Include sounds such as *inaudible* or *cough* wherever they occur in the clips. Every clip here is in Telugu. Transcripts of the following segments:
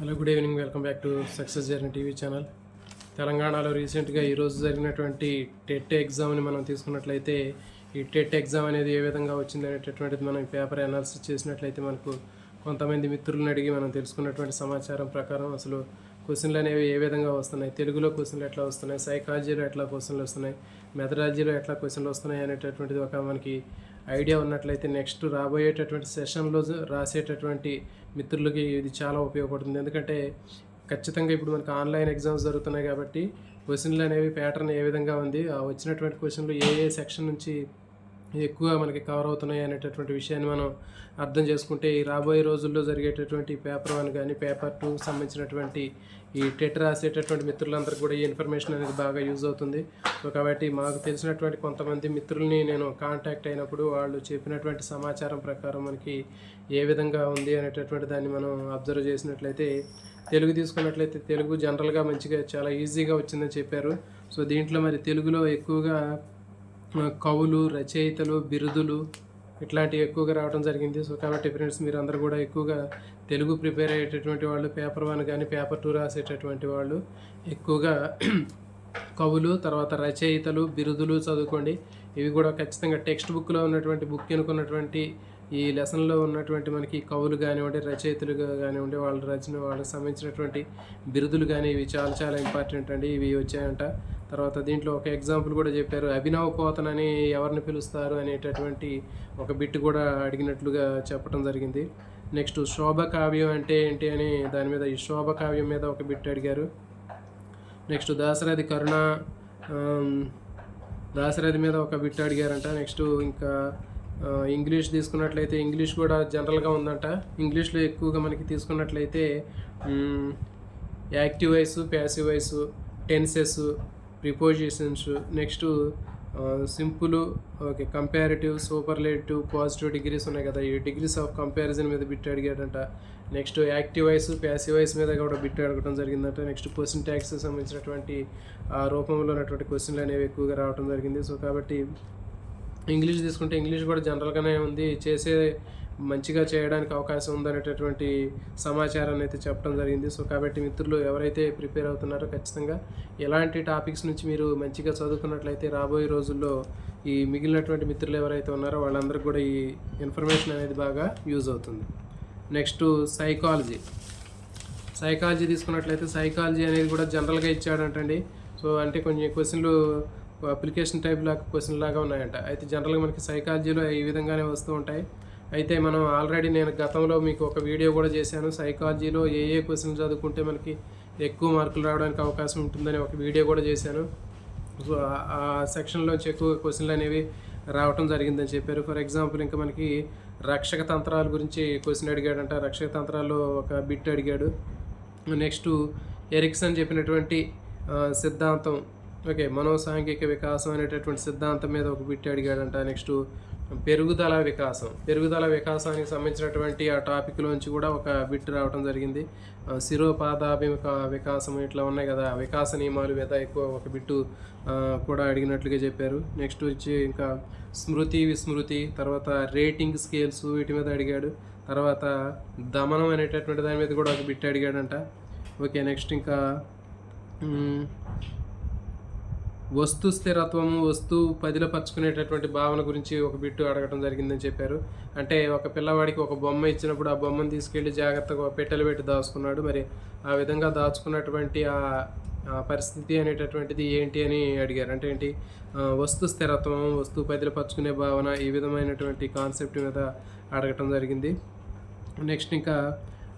Hello good evening welcome back to success journey TV channel తెలంగాణలో రీసెంట్గా ఈరోజు జరిగినటువంటి టెట్ ఎగ్జామ్ని మనం తీసుకున్నట్లయితే ఈ టెట్ ఎగ్జామ్ అనేది ఏ విధంగా వచ్చింది అనేటటువంటిది మనం పేపర్ అనాలిసిస్ చేసినట్లయితే మనకు కొంతమంది మిత్రులను అడిగి మనం తెలుసుకున్నటువంటి సమాచారం ప్రకారం అసలు క్వశ్చన్లు అనేవి ఏ విధంగా వస్తున్నాయి? తెలుగులో క్వశ్చన్లు ఎట్లా వస్తున్నాయి? సైకాలజీలో ఎట్లా క్వశ్చన్లు వస్తున్నాయి? మెథడాలజీలో ఎట్లా క్వశ్చన్లు వస్తున్నాయి అనేటటువంటిది ఒక మనకి ఐడియా ఉన్నట్లయితే నెక్స్ట్ రాబోయేటటువంటి సెషన్లో రాసేటటువంటి మిత్రులకి ఇది చాలా ఉపయోగపడుతుంది. ఎందుకంటే ఖచ్చితంగా ఇప్పుడు మనకు ఆన్లైన్ ఎగ్జామ్స్ జరుగుతున్నాయి కాబట్టి క్వశ్చన్లు అనేవి ప్యాటర్న్ ఏ విధంగా ఉంది ఆ వచ్చినటువంటి క్వశ్చన్లు ఏ ఏ సెక్షన్ నుంచి ఎక్కువ మనకి కవర్ అవుతున్నాయి అనేటటువంటి విషయాన్ని మనం అర్థం చేసుకుంటే ఈ రాబోయే రోజుల్లో జరిగేటటువంటి పేపర్ వన్ కానీ పేపర్ టూ సంబంధించినటువంటి ఈ టెట్ రాసేటటువంటి మిత్రులందరికీ కూడా ఈ ఇన్ఫర్మేషన్ అనేది బాగా యూజ్ అవుతుంది. సో కాబట్టి మాకు తెలిసినటువంటి కొంతమంది మిత్రుల్ని నేను కాంటాక్ట్ అయినప్పుడు వాళ్ళు చెప్పినటువంటి సమాచారం ప్రకారం మనకి ఏ విధంగా ఉంది అనేటటువంటి దాన్ని మనం అబ్జర్వ్ చేసినట్లయితే తెలుగు తీసుకున్నట్లయితే తెలుగు జనరల్గా మంచిగా చాలా ఈజీగా వచ్చిందని చెప్పారు. సో దీంట్లో మరి తెలుగులో ఎక్కువగా కవులు రచయితలు బిరుదులు ఇట్లాంటివి ఎక్కువగా రావడం జరిగింది. సో కాబట్టి ఫ్రెండ్స్ మీరు అందరూ కూడా ఎక్కువగా తెలుగు ప్రిపేర్ అయ్యేటటువంటి వాళ్ళు పేపర్ వన్ కానీ పేపర్ టూ రాసేటటువంటి వాళ్ళు ఎక్కువగా *clears throat* కవులు తర్వాత రచయితలు బిరుదులు చదువుకోండి. ఇవి కూడా ఖచ్చితంగా టెక్స్ట్ బుక్లో ఉన్నటువంటి బుక్ అనుకున్నటువంటి ఈ లెసన్లో ఉన్నటువంటి మనకి కవులు కానివ్వండి రచయితలు కానివ్వండి వాళ్ళ రచన వాళ్ళకి సంబంధించినటువంటి బిరుదులు కానీ ఇవి చాలా చాలా ఇంపార్టెంట్ అండి. ఇవి వచ్చాయంట. తర్వాత దీంట్లో ఒక ఎగ్జాంపుల్ కూడా చెప్పారు. అభినవ్ పోతన్ అని ఎవరిని పిలుస్తారు అనేటటువంటి ఒక బిట్ కూడా అడిగినట్లుగా చెప్పడం జరిగింది. నెక్స్ట్ శోభ కావ్యం అంటే ఏంటి అని దాని మీద ఈ శోభ కావ్యం మీద ఒక బిట్ అడిగారు. నెక్స్ట్ దాశరథి కరుణ ఆమ్, దాశరథి మీద ఒక బిట్ అడిగారంట. నెక్స్ట్ ఇంకా ఇంగ్లీష్ తీసుకున్నట్లయితే ఇంగ్లీష్ కూడా జనరల్గా ఉందంట. ఇంగ్లీష్లో ఎక్కువగా మనకి తీసుకున్నట్లయితే active voice passive voice tenses prepositions next simple okay comparative superlative positive degrees ఉన్నాయి కదా. ఈ డిగ్రీస్ ఆఫ్ కంపారిజన్ మీద bit అడిగాడంట. Next active voice passive voice మీద కూడా బిట్ అడగడం జరిగిందంట. నెక్స్ట్ క్వశ్చన్ ట్యాక్స్ సంబంధించినటువంటి ఆ రూపంలో ఉన్నటువంటి క్వశ్చన్లు అనేవి ఎక్కువగా రావడం జరిగింది. సో కాబట్టి ఇంగ్లీష్ తీసుకుంటే ఇంగ్లీష్ కూడా జనరల్గానే ఉంది. చేసే మంచిగా చేయడానికి అవకాశం ఉందనేటటువంటి సమాచారాన్ని అయితే చెప్పడం జరిగింది. సో కాబట్టి మిత్రులు ఎవరైతే ప్రిపేర్ అవుతున్నారో ఖచ్చితంగా ఎలాంటి టాపిక్స్ నుంచి మీరు మంచిగా చదువుకున్నట్లయితే రాబోయే రోజుల్లో ఈ మిగిలినటువంటి మిత్రులు ఎవరైతే ఉన్నారో వాళ్ళందరికీ కూడా ఈ ఇన్ఫర్మేషన్ అనేది బాగా యూజ్ అవుతుంది. Next psychology. సైకాలజీ తీసుకున్నట్లయితే సైకాలజీ అనేది కూడా జనరల్గా ఇచ్చాడంటండి. సో అంటే కొన్ని క్వశ్చన్లు అప్లికేషన్ టైప్ లాగా క్వశ్చన్ లాగా ఉన్నాయంట. అయితే జనరల్గా మనకి సైకాలజీలో ఈ విధంగానే వస్తూ ఉంటాయి. అయితే మనం ఆల్రెడీ నేను గతంలో మీకు ఒక వీడియో కూడా చేశాను. సైకాలజీలో ఏ ఏ క్వశ్చన్లు చదువుకుంటే మనకి ఎక్కువ మార్కులు రావడానికి అవకాశం ఉంటుందని ఒక వీడియో కూడా చేశాను. సో ఆ- సెక్షన్లోంచి ఎక్కువ క్వశ్చన్లు అనేవి రావటం జరిగిందని చెప్పారు. ఫర్ ఎగ్జాంపుల్ ఇంకా మనకి రక్షక తంత్రాల గురించి క్వశ్చన్ అడిగాడంట. రక్షక తంత్రాల్లో ఒక బిట్ అడిగాడు. నెక్స్ట్ ఎరిక్సన్ చెప్పినటువంటి సిద్ధాంతం. ఓకే మనోసాంఘిక వికాసం అనేటటువంటి సిద్ధాంతం మీద ఒక బిట్ అడిగాడంట. నెక్స్ట్ పెరుగుదల వికాసం. పెరుగుదల వికాసానికి సంబంధించినటువంటి ఆ టాపిక్లోంచి కూడా ఒక బిట్ రావడం జరిగింది. ఆ, శిరోపాదాభిముఖ వికాసం ఇట్లా ఉన్నాయి కదా వికాస నియమాలు మీద ఎక్కువ ఒక బిట్టు కూడా అడిగినట్లుగా చెప్పారు. నెక్స్ట్ వచ్చి ఇంకా స్మృతి విస్మృతి తర్వాత రేటింగ్ స్కేల్స్ వీటి మీద అడిగాడు. తర్వాత దమనం అనేటటువంటి దాని మీద కూడా ఒక బిట్ అడిగాడంట. ఓకే నెక్స్ట్ ఇంకా వస్తు స్థిరత్వము వస్తు పదిలపరుచుకునేటటువంటి భావన గురించి ఒక బిట్టు అడగడం జరిగిందని చెప్పారు. అంటే ఒక పిల్లవాడికి ఒక బొమ్మ ఇచ్చినప్పుడు ఆ బొమ్మను తీసుకెళ్ళి జాగ్రత్తగా పెట్టెలు పెట్టి దాచుకున్నాడు. మరి ఆ విధంగా దాచుకున్నటువంటి ఆ పరిస్థితి అనేటటువంటిది ఏంటి అని అడిగారు. అంటే ఏంటి? వస్తు స్థిరత్వం వస్తు పదిలపరుచుకునే భావన ఈ విధమైనటువంటి కాన్సెప్ట్ మీద అడగటం జరిగింది. నెక్స్ట్ ఇంకా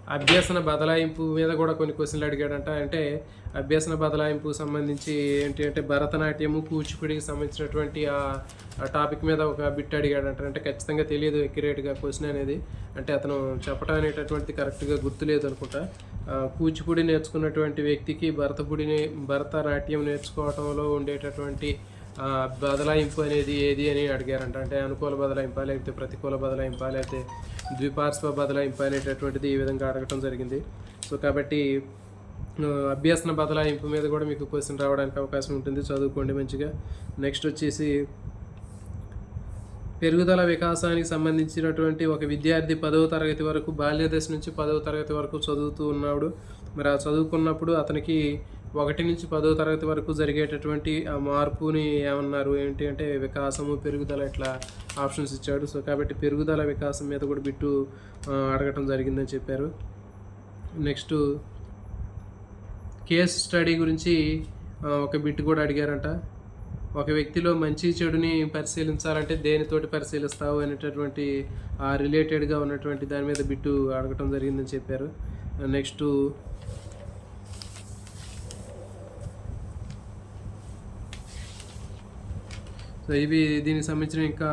అభ్యసన బదలాయింపు మీద కూడా కొన్ని క్వశ్చన్లు అడిగాడంట. అంటే అభ్యసన బదలాయింపు సంబంధించి ఏంటి అంటే భరతనాట్యము కూచిపూడికి సంబంధించినటువంటి ఆ టాపిక్ మీద ఒక బిట్ అడిగాడంట. అంటే ఖచ్చితంగా తెలియదు ఎక్యురేట్గా క్వశ్చన్ అనేది. అంటే అతను చెప్పడం అనేటటువంటిది కరెక్ట్గా గుర్తులేదు అనుకుంటా. కూచిపూడి నేర్చుకున్నటువంటి వ్యక్తికి భరతపూడిని భరతనాట్యం నేర్చుకోవడంలో ఉండేటటువంటి బదలాయింపు అనేది ఏది అని అడిగారంట. అంటే అనుకూల బదలాయింపా లేకపోతే ప్రతికూల బదలాయింపా లేకపోతే ద్విపార్శ్వ బదలాయింపు అనేటటువంటిది ఈ విధంగా అడగటం జరిగింది. సో కాబట్టి అభ్యసన బదలాయింపు మీద కూడా మీకు క్వశ్చన్ రావడానికి అవకాశం ఉంటుంది. చదువుకోండి మంచిగా. నెక్స్ట్ వచ్చేసి పెరుగుదల వికాసానికి సంబంధించినటువంటి ఒక విద్యార్థి పదవ తరగతి వరకు బాల్య దశ నుంచి పదవ తరగతి వరకు చదువుతూ ఉన్నాడు. మరి ఆ చదువుకున్నప్పుడు అతనికి ఒకటి నుంచి పదవ తరగతి వరకు జరిగేటటువంటి ఆ మార్పుని ఏమన్నారు? ఏంటి అంటే వికాసము పెరుగుదల ఇట్లా ఆప్షన్స్ ఇచ్చాడు. సో కాబట్టి పెరుగుదల వికాసం మీద కూడా బిట్టు అడగటం జరిగిందని చెప్పారు. నెక్స్ట్ కేస్ స్టడీ గురించి ఒక బిట్ కూడా అడిగారంట. ఒక వ్యక్తిలో మంచి చెడుని పరిశీలించాలంటే దేనితోటి పరిశీలిస్తావు అనేటటువంటి ఆ రిలేటెడ్గా ఉన్నటువంటి దాని మీద బిట్టు అడగటం జరిగిందని చెప్పారు. నెక్స్ట్ సో ఇవి దీనికి సంబంధించిన ఇంకా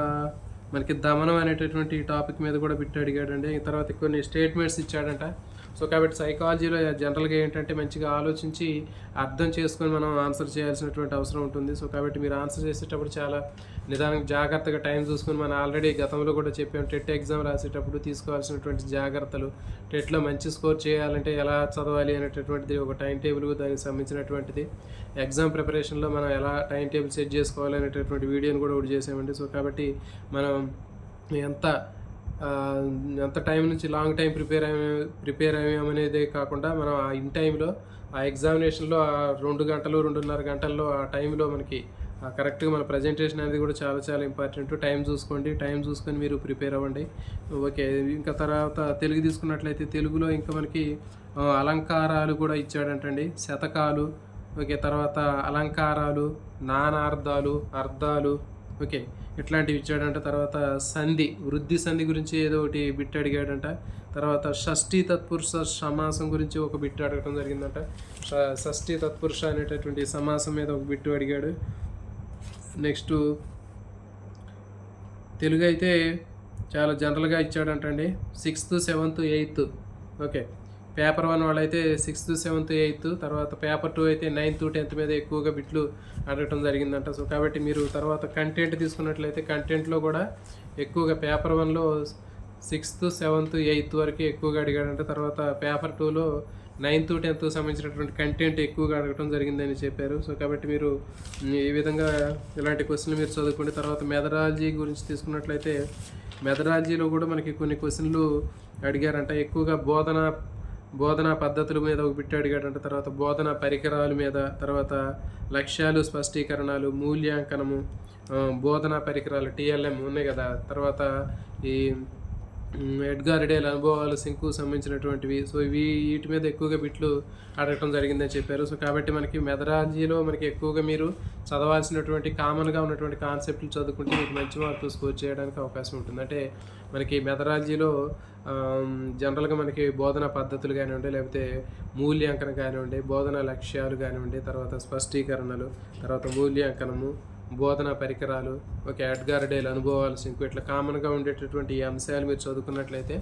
మనకి దమనం అనేటటువంటి టాపిక్ మీద కూడా బిట్టు అడిగాడండి. తర్వాత కొన్ని స్టేట్మెంట్స్ ఇచ్చాడంట. సో కాబట్టి సైకాలజీలో జనరల్గా ఏంటంటే మంచిగా ఆలోచించి అర్థం చేసుకొని మనం ఆన్సర్ చేయాల్సినటువంటి అవసరం ఉంటుంది. సో కాబట్టి మీరు ఆన్సర్ చేసేటప్పుడు చాలా నిదానం జాగ్రత్తగా టైం చూసుకొని మనం ఆల్రెడీ గతంలో కూడా చెప్పాం టెట్ ఎగ్జామ్ రాసేటప్పుడు తీసుకోవాల్సినటువంటి జాగ్రత్తలు టెట్లో మంచి స్కోర్ చేయాలంటే ఎలా చదవాలి అనేటటువంటిది ఒక టైం టేబుల్ దానికి సంబంధించినటువంటిది ఎగ్జామ్ ప్రిపరేషన్లో మనం ఎలా టైం టేబుల్ సెట్ చేసుకోవాలి అనేటటువంటి వీడియోని కూడా ఒకటి చేసామండి. సో కాబట్టి మనం ఎంత ఎంత టైం నుంచి లాంగ్ టైం ప్రిపేర్ అయ్యే ప్రిపేర్ అయ్యామనేదే కాకుండా మనం ఆ ఇన్ టైంలో ఆ ఎగ్జామినేషన్లో ఆ రెండు గంటలు రెండున్నర గంటల్లో ఆ టైంలో మనకి కరెక్ట్గా మన ప్రజెంటేషన్ అనేది కూడా చాలా చాలా ఇంపార్టెంట్. టైం చూసుకోండి టైం చూసుకొని మీరు ప్రిపేర్ అవ్వండి. ఓకే ఇంకా తర్వాత తెలుగు తీసుకున్నట్లయితే తెలుగులో ఇంకా మనకి అలంకారాలు కూడా ఇచ్చాడంటండి. శతకాలు ఓకే తర్వాత అలంకారాలు నానార్థాలు అర్థాలు ఓకే ఇట్లాంటివి ఇచ్చాడంట. తర్వాత సంధి వృద్ధి సంధి గురించి ఏదో ఒకటి బిట్ అడిగాడంట. తర్వాత షష్ఠీ తత్పురుష సమాసం గురించి ఒక బిట్ అడగడం జరిగిందంట. షష్ఠి షష్ఠీ తత్పురుష అనేటటువంటి సమాసం మీద ఒక బిట్టు అడిగాడు. నెక్స్ట్ తెలుగు అయితే చాలా జనరల్గా ఇచ్చాడంటండి. Sixth seventh eighth. Okay. Paper one వాళ్ళైతే సిక్స్త్ సెవెంత్ ఎయిత్ తర్వాత పేపర్ టూ అయితే నైన్త్ టెన్త్ మీద ఎక్కువగా బిట్లు అడగటం జరిగిందంట. సో కాబట్టి మీరు తర్వాత కంటెంట్ తీసుకున్నట్లయితే కంటెంట్లో కూడా ఎక్కువగా పేపర్ వన్లో సిక్స్త్ సెవెంత్ ఎయిత్ వరకు ఎక్కువగా అడిగాడంట. తర్వాత పేపర్ టూలో నైన్త్ టెన్త్ సంబంధించినటువంటి కంటెంట్ ఎక్కువగా అడగటం జరిగిందని చెప్పారు. సో కాబట్టి మీరు ఈ విధంగా ఇలాంటి క్వశ్చన్లు మీరు చదువుకోండి తర్వాత మెథడాలజీ గురించి తీసుకున్నట్లయితే మెథడాలజీలో కూడా మనకి కొన్ని క్వశ్చన్లు అడిగారంట. ఎక్కువగా బోధన బోధనా పద్ధతుల మీద ఒక బిట్ అడిగాడంట తర్వాత బోధన పరికరాల మీద తర్వాత లక్ష్యాలు స్పష్టీకరణలు మూల్యాంకనము బోధనా పరికరాలు టిఎల్ఎం ఉన్నాయి కదా. తర్వాత ఈ మ్, ఎడ్గార్ అనుభవాలు సింకు సంబంధించినటువంటివి. సో ఇవి వీటి మీద ఎక్కువగా బిట్లు అడగటం జరిగిందని చెప్పారు. సో కాబట్టి మనకి మెథడాలజీలో మనకి ఎక్కువగా మీరు చదవాల్సినటువంటి కామన్గా ఉన్నటువంటి కాన్సెప్ట్లు చదువుకుంటే మీకు మంచి మార్కులు స్కోర్ చేయడానికి అవకాశం ఉంటుంది. అంటే మనకి మెథడాలజీలో జనరల్గా మనకి బోధన పద్ధతులు కానివ్వండి లేకపోతే మూల్యాంకనం కానివ్వండి బోధన లక్ష్యాలు కానివ్వండి తర్వాత స్పష్టీకరణలు తర్వాత మూల్యాంకనము బోధనా పరికరాలు ఒక ఎడ్గార్ డేల్ అనుభవాలు ఇంకో ఇట్లా కామన్గా ఉండేటటువంటి ఈ అంశాలు మీరు చదువుకున్నట్లయితే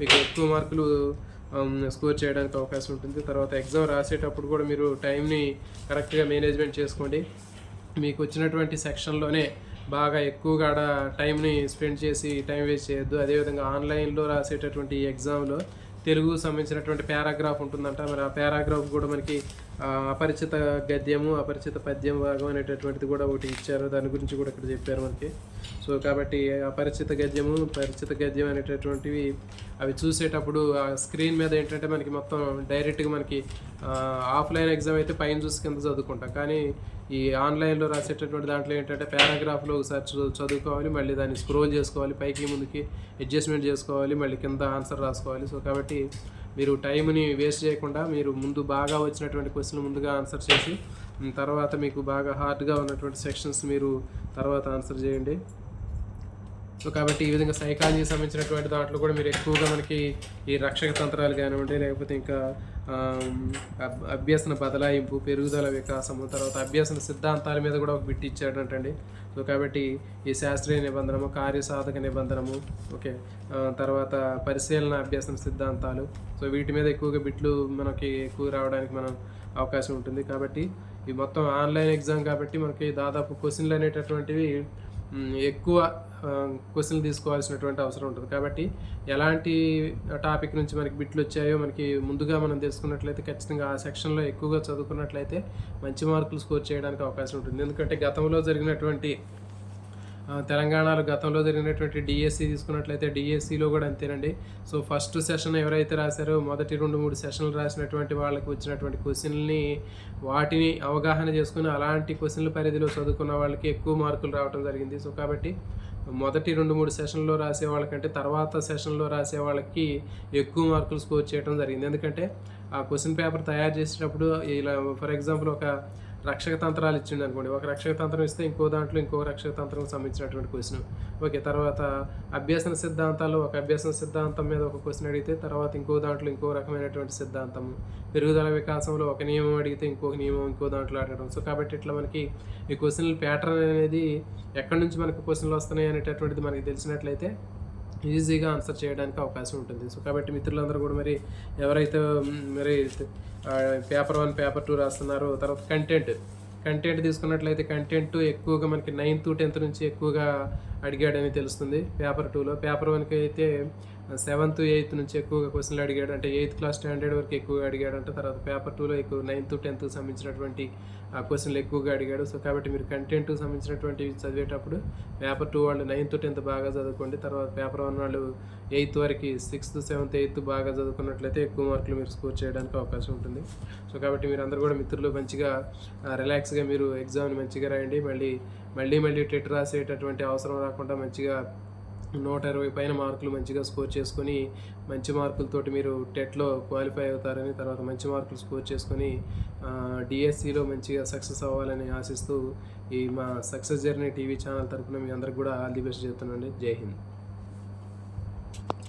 మీకు ఎక్కువ మార్కులు స్కోర్ చేయడానికి అవకాశం ఉంటుంది. తర్వాత ఎగ్జామ్ రాసేటప్పుడు కూడా మీరు టైంని కరెక్ట్గా మేనేజ్మెంట్ చేసుకోండి. మీకు వచ్చినటువంటి సెక్షన్లోనే బాగా ఎక్కువగా టైంని స్పెండ్ చేసి టైం వేస్ట్ చేయొద్దు. అదేవిధంగా ఆన్లైన్లో రాసేటటువంటి ఎగ్జామ్లో తెలుగు సంబంధించినటువంటి పారాగ్రాఫ్ ఉంటుందంట. మరి ఆ పారాగ్రాఫ్ కూడా మనకి అపరిచిత గద్యము అపరిచిత పద్యం భాగం అనేటటువంటిది కూడా ఒకటి ఇచ్చారు. దాని గురించి కూడా ఇక్కడ చెప్పారు మనకి. సో కాబట్టి అపరిచిత గద్యము పరిచిత గద్యం అనేటటువంటివి అవి చూసేటప్పుడు ఆ స్క్రీన్ మీద ఏంటంటే మనకి మొత్తం డైరెక్ట్గా మనకి ఆఫ్లైన్ ఎగ్జామ్ అయితే పైన చూసి కింద చదువుకుంటాం. కానీ ఈ ఆన్లైన్లో రాసేటటువంటి దాంట్లో ఏంటంటే పారాగ్రాఫ్లో ఒకసారి చదువు చదువుకోవాలి మళ్ళీ దాన్ని స్క్రోల్ చేసుకోవాలి పైకి ముందుకి అడ్జస్ట్మెంట్ చేసుకోవాలి మళ్ళీ కింద ఆన్సర్ రాసుకోవాలి. సో కాబట్టి మీరు టైంని వేస్ట్ చేయకుండా మీరు ముందు బాగా వచ్చినటువంటి క్వశ్చన్ ముందుగా ఆన్సర్ చేసి తర్వాత మీకు బాగా హార్డ్గా ఉన్నటువంటి సెక్షన్స్ మీరు తర్వాత ఆన్సర్ చేయండి. సో కాబట్టి ఈ విధంగా సైకాలజీకి సంబంధించినటువంటి దాంట్లో కూడా మీరు ఎక్కువగా మనకి ఈ రక్షక తంత్రాలు కానివ్వండి లేకపోతే ఇంకా అబ్- అభ్యసన బదలాయింపు పెరుగుదల వికాసము తర్వాత అభ్యసన సిద్ధాంతాల మీద కూడా ఒక బిట్ ఇచ్చాడంటండి. సో కాబట్టి ఈ శాస్త్రీయ నిబంధనము కార్యసాధక నిబంధనము ఓకే. తర్వాత పరిశీలన అభ్యాసం సిద్ధాంతాలు. సో వీటి మీద ఎక్కువగా బిట్లు మనకి ఎక్కువ రావడానికి మనం అవకాశం ఉంటుంది. కాబట్టి ఈ మొత్తం ఆన్లైన్ ఎగ్జామ్ కాబట్టి మనకి దాదాపు క్వశ్చన్లు అనేటటువంటివి ఎక్కువ క్వశ్చన్లు తీసుకోవాల్సినటువంటి అవసరం ఉంటుంది. కాబట్టి ఎలాంటి టాపిక్ నుంచి మనకి బిట్లు వచ్చాయో మనకి ముందుగా మనం తెలుసుకున్నట్లయితే ఖచ్చితంగా ఆ సెక్షన్లో ఎక్కువగా చదువుకున్నట్లయితే మంచి మార్కులు స్కోర్ చేయడానికి అవకాశం ఉంటుంది. ఎందుకంటే గతంలో జరిగినటువంటి తెలంగాణలో గతంలో జరిగినటువంటి డిఎస్సి తీసుకున్నట్లయితే డిఎస్సిలో కూడా అంతేనండి. సో ఫస్ట్ సెషన్ ఎవరైతే రాశారో మొదటి రెండు మూడు సెషన్లు రాసినటువంటి వాళ్ళకి వచ్చినటువంటి క్వశ్చన్ని వాటిని అవగాహన చేసుకుని అలాంటి క్వశ్చన్ల పరిధిలో చదువుకున్న వాళ్ళకి ఎక్కువ మార్కులు రావడం జరిగింది. సో కాబట్టి మొదటి రెండు మూడు సెషన్లో రాసే వాళ్ళకంటే తర్వాత సెషన్లో రాసే వాళ్ళకి ఎక్కువ మార్కులు స్కోర్ చేయడం జరిగింది. ఎందుకంటే ఆ క్వశ్చన్ పేపర్ తయారు చేసేటప్పుడు ఇలా ఫర్ ఎగ్జాంపుల్ ఒక రక్షక తంత్రాలు ఇచ్చిండు అనుకోండి. ఒక రక్షక తంత్రం ఇస్తే ఇంకో దాంట్లో ఇంకో రక్షక తంత్రం సంబంధించినటువంటి క్వశ్చన్ ఓకే తర్వాత అభ్యసన సిద్ధాంతాలు ఒక అభ్యసన సిద్ధాంతం మీద ఒక క్వశ్చన్ అడిగితే తర్వాత ఇంకో దాంట్లో ఇంకో రకమైనటువంటి సిద్ధాంతం పెరుగుదల వికాసంలో ఒక నియమం అడిగితే ఇంకొక నియమం ఇంకో దాంట్లో అడగడం. సో కాబట్టి ఇట్లా మనకి ఈ క్వశ్చన్ ప్యాటర్న్ అనేది ఎక్కడి నుంచి మనకు క్వశ్చన్లు వస్తున్నాయి అనేటటువంటిది మనకి తెలిసినట్లయితే ఈజీగా ఆన్సర్ చేయడానికి అవకాశం ఉంటుంది. సో కాబట్టి మిత్రులందరూ కూడా మరి ఎవరైతే మరి పేపర్ వన్ పేపర్ టూ రాస్తున్నారో తర్వాత కంటెంట్ కంటెంట్ తీసుకున్నట్లయితే కంటెంట్ ఎక్కువగా మనకి నైన్త్ టెన్త్ నుంచి ఎక్కువగా అడిగాడని తెలుస్తుంది పేపర్ టూలో పేపర్ వన్కి అయితే సెవెంత్ ఎయిత్ నుంచి ఎక్కువగా క్వశ్చన్లు అడిగాడు. అంటే ఎయిత్ క్లాస్ స్టాండర్డ్ వరకు ఎక్కువగా అడిగాడంట. తర్వాత పేపర్ టూలో ఎక్కువ నైన్త్ టెన్త్ సంబంధించినటువంటి ఆ క్వశ్చన్లు ఎక్కువగా అడిగాడు. సో కాబట్టి మీరు కంటెంట్ సంబంధించినటువంటి చదివేటప్పుడు పేపర్ టూ వాళ్ళు నైన్త్ టెన్త్ బాగా చదువుకోండి. తర్వాత పేపర్ వన్ వాళ్ళు ఎయిత్ వరకు సిక్స్త్ సెవెంత్ ఎయిత్ బాగా చదువుకున్నట్లయితే ఎక్కువ మార్కులు మీరు స్కోర్ చేయడానికి అవకాశం ఉంటుంది. సో కాబట్టి మీరు అందరూ కూడా మిత్రులు మంచిగా రిలాక్స్గా మీరు ఎగ్జామ్ని మంచిగా రాయండి. మళ్ళీ మళ్ళీ మళ్ళీ టెట్ రాసేటటువంటి అవసరం రాకుండా మంచిగా నూట ఇరవై పైన మార్కులు మంచిగా స్కోర్ చేసుకొని మంచి మార్కులతోటి మీరు టెట్లో క్వాలిఫై అవుతారని తర్వాత మంచి మార్కులు స్కోర్ చేసుకొని డిఎస్సిలో మంచిగా సక్సెస్ అవ్వాలని ఆశిస్తూ ఈ మా సక్సెస్ జర్నీ టీవీ ఛానల్ తరఫున మీ అందరికి కూడా ఆల్ ది బెస్ట్ చెప్తున్నాండి జై హింద్.